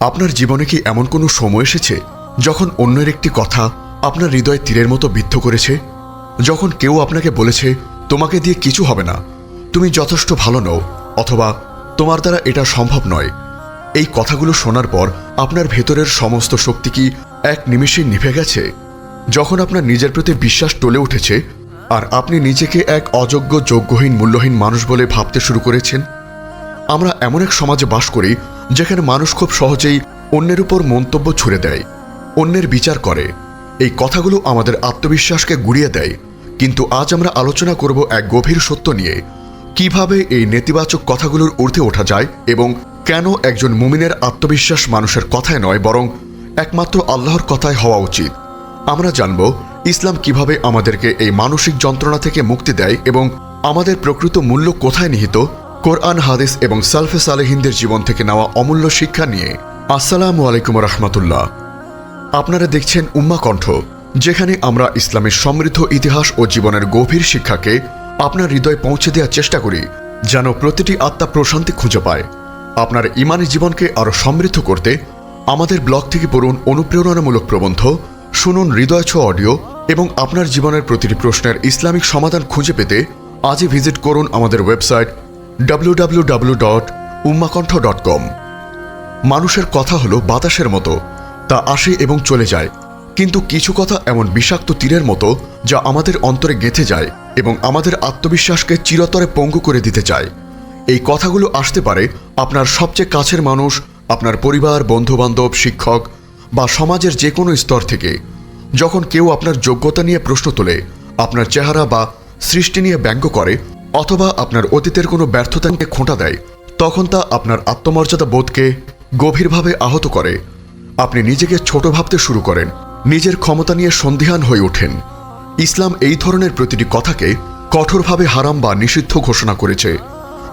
আপনার জীবনে কি এমন কোনো সময় এসেছে যখন অন্যের একটি কথা আপনার হৃদয় তীরের মতো বিদ্ধ করেছে? যখন কেউ আপনাকে বলেছে, তোমাকে দিয়ে কিছু হবে না, তুমি যথেষ্ট ভালো নও, অথবা তোমার দ্বারা এটা সম্ভব নয়। এই কথাগুলো শোনার পর আপনার ভেতরের সমস্ত শক্তি কি এক নিমিষে নিভে গেছে? যখন আপনার নিজের প্রতি বিশ্বাস টলে উঠেছে, আর আপনি নিজেকে এক অযোগ্য, যোগ্যহীন, মূল্যহীন মানুষ বলে ভাবতে শুরু করেছেন, আমরা এমন এক সমাজে বাস করি যেখানে মানুষ খুব সহজেই অন্যের উপর মন্তব্য ছুড়ে দেয়, অন্যের বিচার করে। এই কথাগুলো আমাদের আত্মবিশ্বাসকে গুড়িয়ে দেয়। কিন্তু আজ আমরা আলোচনা করব এক গভীর সত্য নিয়ে। কীভাবে এই নেতিবাচক কথাগুলোর ঊর্ধ্বে ওঠা যায় এবং কেন একজন মুমিনের আত্মবিশ্বাস মানুষের কথায় নয়, বরং একমাত্র আল্লাহর কথায় হওয়া উচিত? আমরা জানব ইসলাম কীভাবে আমাদেরকে এই মানসিক যন্ত্রণা থেকে মুক্তি দেয় এবং আমাদের প্রকৃত মূল্য কোথায় নিহিত কোরআন, হাদিস এবং সালফে সালেহিনদের জীবন থেকে নেওয়া অমূল্য শিক্ষা নিয়ে আসসালামু আলাইকুম রহমতুল্লাহ। আপনারা দেখছেন উম্মা কণ্ঠ, যেখানে আমরা ইসলামের সমৃদ্ধ ইতিহাস ও জীবনের গভীর শিক্ষাকে আপনার হৃদয়ে পৌঁছে দেওয়ার চেষ্টা করি, যেন প্রতিটি আত্মা প্রশান্তি খুঁজে পায়। আপনার ইমানি জীবনকে আরও সমৃদ্ধ করতে আমাদের ব্লগ থেকে পড়ুন অনুপ্রেরণামূলক প্রবন্ধ, শুনুন হৃদয় ছোঁয়া অডিও এবং আপনার জীবনের প্রতিটি প্রশ্নের ইসলামিক সমাধান খুঁজে পেতে আজই ভিজিট করুন আমাদের ওয়েবসাইট www.ummakantha.com মানুষের কথা হলো বাতাসের মতো। তা আসে এবং চলে যায়। কিন্তু কিছু কথা এমন বিষাক্ত তীরের মতো যা আমাদের অন্তরে গেঁথে যায় এবং আমাদের আত্মবিশ্বাসকে চিরতরে পঙ্গু করে দিতে চায়। এই কথাগুলো আসতে পারে আপনার সবচেয়ে কাছের মানুষ, আপনার পরিবার, বন্ধুবান্ধব, শিক্ষক বা সমাজের যে কোনো স্তর থেকে। যখন কেউ আপনার যোগ্যতা নিয়ে প্রশ্ন তোলে, আপনার চেহারা বা সৃষ্টি নিয়ে ব্যঙ্গ করে অথবা আপনার অতীতের কোনো ব্যর্থতাকে খোঁটা দেয়, তখন তা আপনার আত্মমর্যাদা বোধকে গভীরভাবে আহত করে। আপনি নিজেকে ছোট ভাবতে শুরু করেন, নিজের ক্ষমতা নিয়ে সন্দিহান হয়ে ওঠেন। ইসলাম এই ধরনের প্রতিটি কথাকে কঠোরভাবে হারাম বা নিষিদ্ধ ঘোষণা করেছে,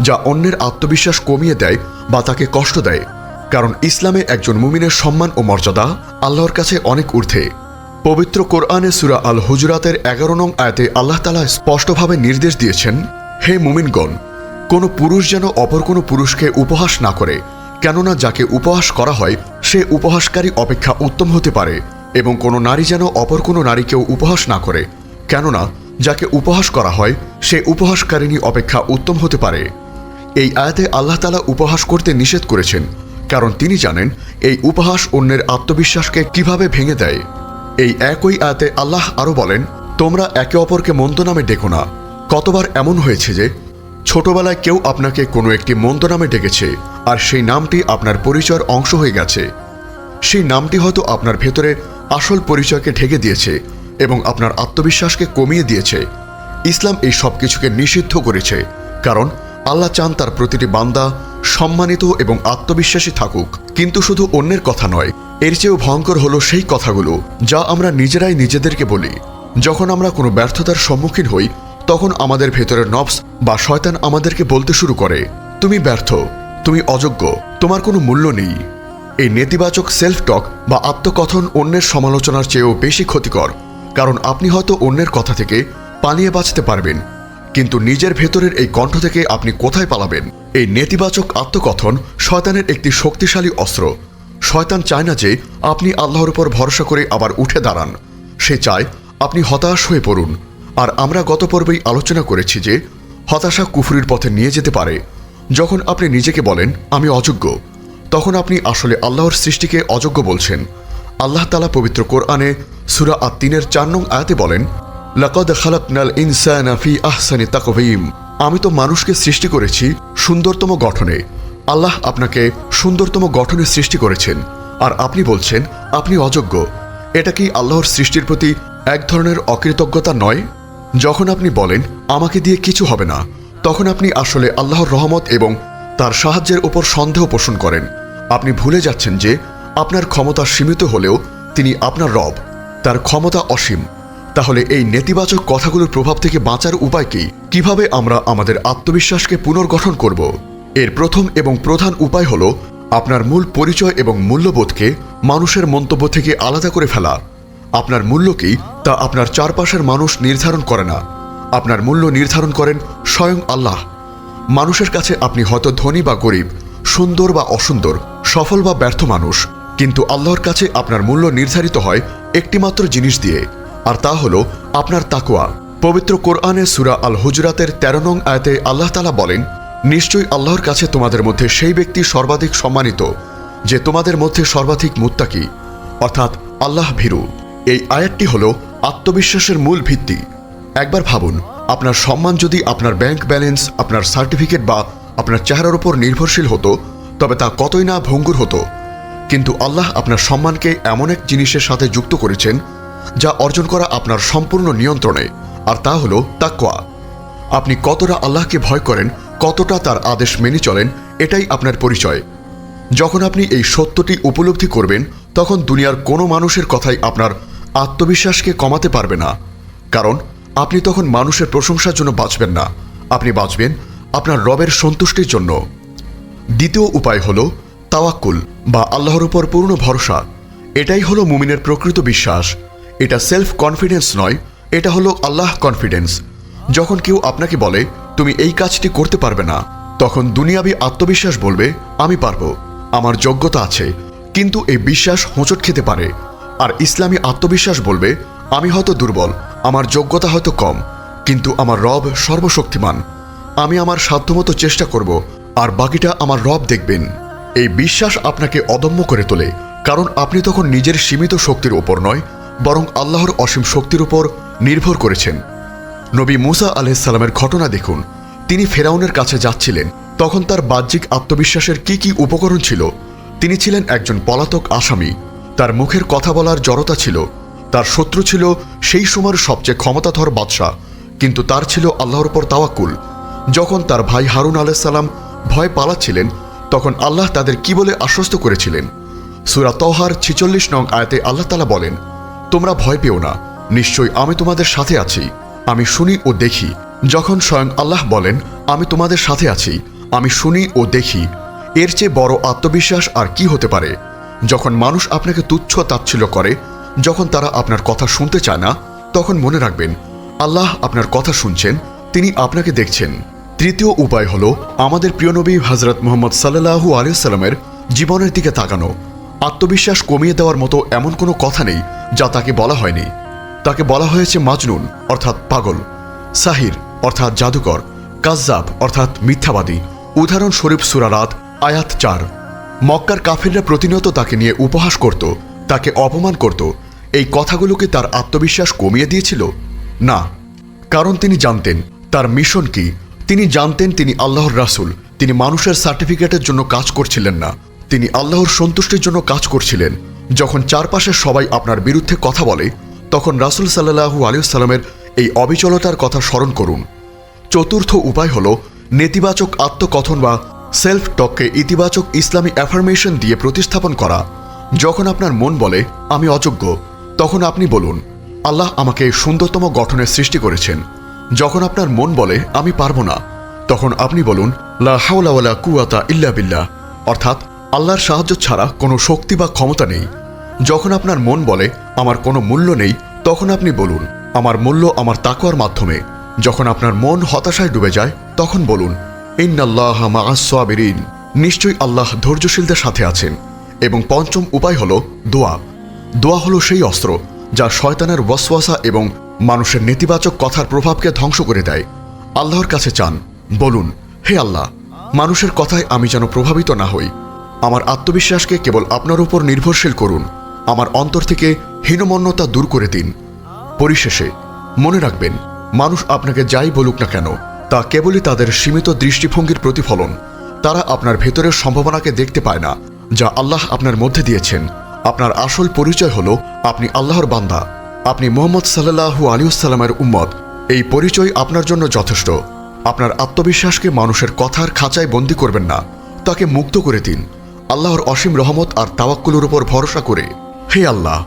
যা অন্যের আত্মবিশ্বাস কমিয়ে দেয় বা তাকে কষ্ট দেয়, কারণ ইসলামে একজন মুমিনের সম্মান ও মর্যাদা আল্লাহর কাছে অনেক ঊর্ধ্বে। পবিত্র কোরআনে সুরা আল হুজরাতের এগারো নং আয়াতে আল্লাহ তালা স্পষ্টভাবে নির্দেশ দিয়েছেন হে মুমিনগণ, কোনো পুরুষ যেন অপর কোনো পুরুষকে উপহাস না করে, কেননা যাকে উপহাস করা হয়, সে উপহাসকারী অপেক্ষা উত্তম হতে পারে, এবং কোনো নারী যেন অপর কোনো নারীকেও উপহাস না করে, কেননা যাকে উপহাস করা হয়, সে উপহাসকারিণী অপেক্ষা উত্তম হতে পারে। এই আয়াতে আল্লাহ তালা উপহাস করতে নিষেধ করেছেন, কারণ তিনি জানেন এই উপহাস অন্যের আত্মবিশ্বাসকে কীভাবে ভেঙে দেয়। এই একই আয়াতে আল্লাহ আরও বলেন, তোমরা একে অপরকে মন্দ নামে ডেকো না কতবার এমন হয়েছে যে ছোটবেলায় কেউ আপনাকে কোনো একটি মন্দ নামে ডেকেছে, আর সেই নামটি আপনার পরিচয়ের অংশ হয়ে গেছে। সেই নামটি হয়তো আপনার ভেতরে আসল পরিচয়কে ঢেকে দিয়েছে এবং আপনার আত্মবিশ্বাসকে কমিয়ে দিয়েছে। ইসলাম এই সব কিছুকে নিষিদ্ধ করেছে, কারণ আল্লাহ চান তার প্রতিটি বান্দা সম্মানিত এবং আত্মবিশ্বাসী থাকুক। কিন্তু শুধু অন্যের কথা নয়, এর চেয়েও ভয়ঙ্কর হলো সেই কথাগুলো যা আমরা নিজেরাই নিজেদেরকে বলি। যখন আমরা কোনো ব্যর্থতার সম্মুখীন হই তখন আমাদের ভেতরের নবস বা শয়তান আমাদেরকে বলতে শুরু করে, তুমি ব্যর্থ, তুমি অযোগ্য, তোমার কোনো মূল্য নেই। এই নেতিবাচক সেলফ টক বা আত্মকথন অন্যের সমালোচনার চেয়েও বেশি ক্ষতিকর, কারণ আপনি হয়তো অন্যের কথা থেকে পালিয়ে বাঁচতে পারবেন, কিন্তু নিজের ভেতরের এই কণ্ঠ থেকে আপনি কোথায় পালাবেন? এই নেতিবাচক আত্মকথন শয়তানের একটি শক্তিশালী অস্ত্র। শয়তান চায় না যে আপনি আল্লাহর উপর ভরসা করে আবার উঠে দাঁড়ান। সে চায় আপনি হতাশ হয়ে পড়ুন। আর আমরা গত পর্বেই আলোচনা করেছি যে হতাশা কুফরির পথে নিয়ে যেতে পারে। যখন আপনি নিজেকে বলেন, আমি অযোগ্য, তখন আপনি আসলে আল্লাহর সৃষ্টিকে অযোগ্য বলছেন। আল্লাহ তালা পবিত্র কোরআনে সুরা আত্মিনের চার নং আয়াতে বলেন, লাকদ খালাকনাল ইনসানা ফি আহসানি তাকভীম আমি তো মানুষকে সৃষ্টি করেছি সুন্দরতম গঠনে। আল্লাহ আপনাকে সুন্দরতম গঠনে সৃষ্টি করেছেন। আর আপনি বলছেন, আপনি অযোগ্য। এটা কি আল্লাহর সৃষ্টির প্রতি এক ধরনের অকৃতজ্ঞতা নয়? যখন আপনি বলেন, আমাকে দিয়ে কিছু হবে না, তখন আপনি আসলে আল্লাহর রহমত এবং তার সাহায্যের উপর সন্দেহ পোষণ করেন। আপনি ভুলে যাচ্ছেন যে, আপনার ক্ষমতা সীমিত হলেও তিনি আপনার রব, তার ক্ষমতা অসীম। তাহলে এই নেতিবাচক কথাগুলোর প্রভাব থেকে বাঁচার উপায় কি? কীভাবে আমরা আমাদের আত্মবিশ্বাসকে পুনর্গঠন করব? এর প্রথম এবং প্রধান উপায় হল, আপনার মূল পরিচয় এবং মূল্যবোধকে মানুষের মন্তব্য থেকে আলাদা করে ফেলা। আপনার মূল্য কি তা আপনার চারপাশের মানুষ নির্ধারণ করে না। আপনার মূল্য নির্ধারণ করেন স্বয়ং আল্লাহ। মানুষের কাছে আপনি হয়তো ধনী বা গরিব, সুন্দর বা অসুন্দর, সফল বা ব্যর্থ মানুষ, কিন্তু আল্লাহর কাছে আপনার মূল্য নির্ধারিত হয় একটিমাত্র জিনিস দিয়ে, আর তা হল আপনার তাকোয়া পবিত্র কোরআনে সুরা আল হুজরাতের তেরো নং আয়াতে আল্লাহ তালা বলেন, নিশ্চয়ই আল্লাহর কাছে তোমাদের মধ্যে সেই ব্যক্তি সর্বাধিক সম্মানিত, যে তোমাদের মধ্যে সর্বাধিক মুত্তাকি, অর্থাৎ আল্লাহ ভীরু। এই আয়াতটি হল আত্মবিশ্বাসের মূল ভিত্তি। একবার ভাবুন, আপনার সম্মান যদি আপনার ব্যাংক ব্যালেন্স, আপনার সার্টিফিকেট বা আপনার চেহারার উপর নির্ভরশীল হতো, তবে তা কতই না ভঙ্গুর হতো। কিন্তু আল্লাহ আপনার সম্মানকে এমন এক জিনিসের সাথে যুক্ত করেছেন, যা অর্জন করা আপনার সম্পূর্ণ নিয়ন্ত্রণে, আর তা হলো তাকওয়া। আপনি কতটা আল্লাহকে ভয় করেন, কতটা তার আদেশ মেনে চলেন, এটাই আপনার পরিচয়। যখন আপনি এই সত্যটি উপলব্ধি করবেন, তখন দুনিয়ার কোনো মানুষের কথাই আপনার আত্মবিশ্বাসকে কমাতে পারবে না। কারণ, আপনি তখন মানুষের প্রশংসার জন্য বাঁচবেন না। আপনি বাঁচবেন আপনার রবের সন্তুষ্টির জন্য। দ্বিতীয় উপায় হল তাওয়াক্কুল বা আল্লাহর উপর পূর্ণ ভরসা। এটাই হলো মুমিনের প্রকৃত বিশ্বাস। এটা সেলফ কনফিডেন্স নয়, এটা হলো আল্লাহ কনফিডেন্স যখন কেউ আপনাকে বলে, তুমি এই কাজটি করতে পারবে না, তখন দুনিয়াবি আত্মবিশ্বাস বলবে, আমি পারব। আমার যোগ্যতা আছে। কিন্তু এই বিশ্বাস হোঁচট খেতে পারে। আর ইসলামী আত্মবিশ্বাস বলবে, আমি হয়তো দুর্বল, আমার যোগ্যতা হয়তো কম, কিন্তু আমার রব সর্বশক্তিমান। আমি আমার সাধ্যমতো চেষ্টা করব, আর বাকিটা আমার রব দেখবেন। এই বিশ্বাস আপনাকে অদম্য করে তোলে, কারণ আপনি তখন নিজের সীমিত শক্তির ওপর নয়, বরং আল্লাহর অসীম শক্তির উপর নির্ভর করেছেন। নবী মুসা আলাইসাল্লামের ঘটনা দেখুন। তিনি ফেরাউনের কাছে যাচ্ছিলেন, তখন তার বাহ্যিক আত্মবিশ্বাসের কি কি উপকরণ ছিল? তিনি ছিলেন একজন পলাতক আসামি। তার মুখের কথা বলার জড়তা ছিল, তার শত্রু ছিল সেই সময়ের সবচেয়ে ক্ষমতাধর বাদশাহ, কিন্তু তার ছিল আল্লাহর উপর তাওয়াক্কুল। যখন তার ভাই হারুন আলাইসাল্লাম ভয় পালাচ্ছিলেন, তখন আল্লাহ তাদের কি বলে আশ্বস্ত করেছিলেন? সুরা তহার ছিচল্লিশ নং আয়াতে আল্লাহ তালা বলেন, তোমরা ভয় পেও না, নিশ্চয়ই আমি তোমাদের সাথে আছি, আমি শুনি ও দেখি। যখন স্বয়ং আল্লাহ বলেন, আমি তোমাদের সাথে আছি, আমি শুনি ও দেখি, এর চেয়ে বড় আত্মবিশ্বাস আর কি হতে পারে? যখন মানুষ আপনাকে তুচ্ছ তাচ্ছিল্য করে, যখন তারা আপনার কথা শুনতে চায় না, তখন মনে রাখবেন, আল্লাহ আপনার কথা শুনছেন, তিনি আপনাকে দেখছেন। তৃতীয় উপায় হলো, আমাদের প্রিয় নবী হজরত মোহাম্মদ সাল্লাহু আলিয়াল্লামের জীবনের দিকে তাকানো। আত্মবিশ্বাস কমিয়ে দেওয়ার মতো এমন কোনো কথা নেই, যা তাকে বলা হয়নি। তাকে বলা হয়েছে মাজনুন, অর্থাৎ পাগল, সাহির, অর্থাৎ জাদুকর, কাজ্জাব, অর্থাৎ মিথ্যাবাদী। উদাহরণ শরীফ সুরারাত আয়াত চার। মক্কার কাফিররা প্রতিনিয়ত তাকে নিয়ে উপহাস করত, তাকে অপমান করত। এই কথাগুলোকে তার আত্মবিশ্বাস কমিয়ে দিয়েছিল? না, কারণ তিনি জানতেন তার মিশন কি। তিনি জানতেন তিনি আল্লাহর রাসূল, তিনি মানুষের সার্টিফিকেটের জন্য কাজ করছিলেন না। তিনি আল্লাহর সন্তুষ্টির জন্য কাজ করছিলেন। যখন চারপাশের সবাই আপনার বিরুদ্ধে কথা বলে, তখন রাসূল সাল্লাহু আলিয়াল্লামের এই অবিচলতার কথা স্মরণ করুন। চতুর্থ উপায় হল নেতিবাচক আত্মকথন বা সেলফ টককে ইতিবাচক ইসলামী অ্যাফার্মেশন দিয়ে প্রতিস্থাপন করা। যখন আপনার মন বলে, আমি অযোগ্য, তখন আপনি বলুন, আল্লাহ আমাকে সুন্দরতম গঠনের সৃষ্টি করেছেন। যখন আপনার মন বলে, আমি পারব না, তখন আপনি বলুন, লা হাওলা ওয়ালা কুয়াতা ইল্লা বিল্লাহ। অর্থাৎ, আল্লাহর সাহায্য ছাড়া কোনো শক্তি বা ক্ষমতা নেই। যখন আপনার মন বলে, আমার কোনো মূল্য নেই, তখন আপনি বলুন, আমার মূল্য আমার তাকওয়ার মাধ্যমে। যখন আপনার মন হতাশায় ডুবে যায়, তখন বলুন ইন্নাল্লাহ নিশ্চয়ই আল্লাহ ধৈর্যশীলদের সাথে আছেন। এবং পঞ্চম উপায় হল দোয়া। দোয়া হলো সেই অস্ত্র যা শয়তানের ওয়াসওয়াসা এবং মানুষের নেতিবাচক কথার প্রভাবকে ধ্বংস করে দেয়। আল্লাহর কাছে চান, বলুন, হে আল্লাহ, মানুষের কথায় আমি যেন প্রভাবিত না হই। আমার আত্মবিশ্বাসকে কেবল আপনার উপর নির্ভরশীল করুন। আমার অন্তর থেকে হীনমন্যতা দূর করে দিন। পরিশেষে, মনে রাখবেন, মানুষ আপনাকে যাই বলুক না কেন তা কেবলই তাদের সীমিত দৃষ্টিভঙ্গির প্রতিফলন। তারা আপনার ভেতরের সম্ভাবনাকে দেখতে পায় না, যা আল্লাহ আপনার মধ্যে দিয়েছেন। আপনার আসল পরিচয় হল, আপনি আল্লাহর বান্দা। আপনি মোহাম্মদ সাল্লাহু আলিউসাল্লামের উম্মত। এই পরিচয় আপনার জন্য যথেষ্ট। আপনার আত্মবিশ্বাসকে মানুষের কথার খাঁচায় বন্দি করবেন না। তাকে মুক্ত করে দিন। আল্লাহর অসীম রহমত আর তাওয়াক্কুলের উপর ভরসা করে। হে আল্লাহ!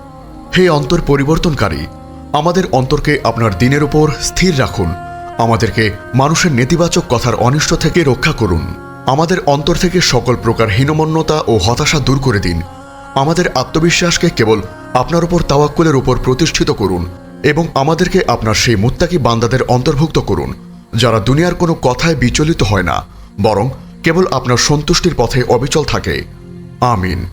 হে অন্তর পরিবর্তনকারী! আমাদের অন্তরকে আপনার দিনের উপর স্থির রাখুন। আমাদেরকে মানুষের নেতিবাচক কথার অনিষ্ট থেকে রক্ষা করুন। আমাদের অন্তর থেকে সকল প্রকার হীনমন্যতা ও হতাশা দূর করে দিন। আমাদের আত্মবিশ্বাসকে কেবল আপনার উপর তাওয়াক্কুলের উপর প্রতিষ্ঠিত করুন এবং আমাদেরকে আপনার সেই মুত্তাকি বান্দাদের অন্তর্ভুক্ত করুন, যারা দুনিয়ার কোনো কথায় বিচলিত হয় না, বরং কেবল আপনার সন্তুষ্টির পথে অবিচল থাকে। আমিন।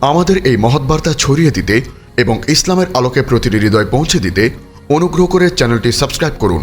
আমাদের এই মহৎ বার্তা ছড়িয়ে দিতে এবং ইসলামের আলোকে প্রতিটি হৃদয় পৌঁছে দিতে অনুগ্রহ করে চ্যানেলটি সাবস্ক্রাইব করুন।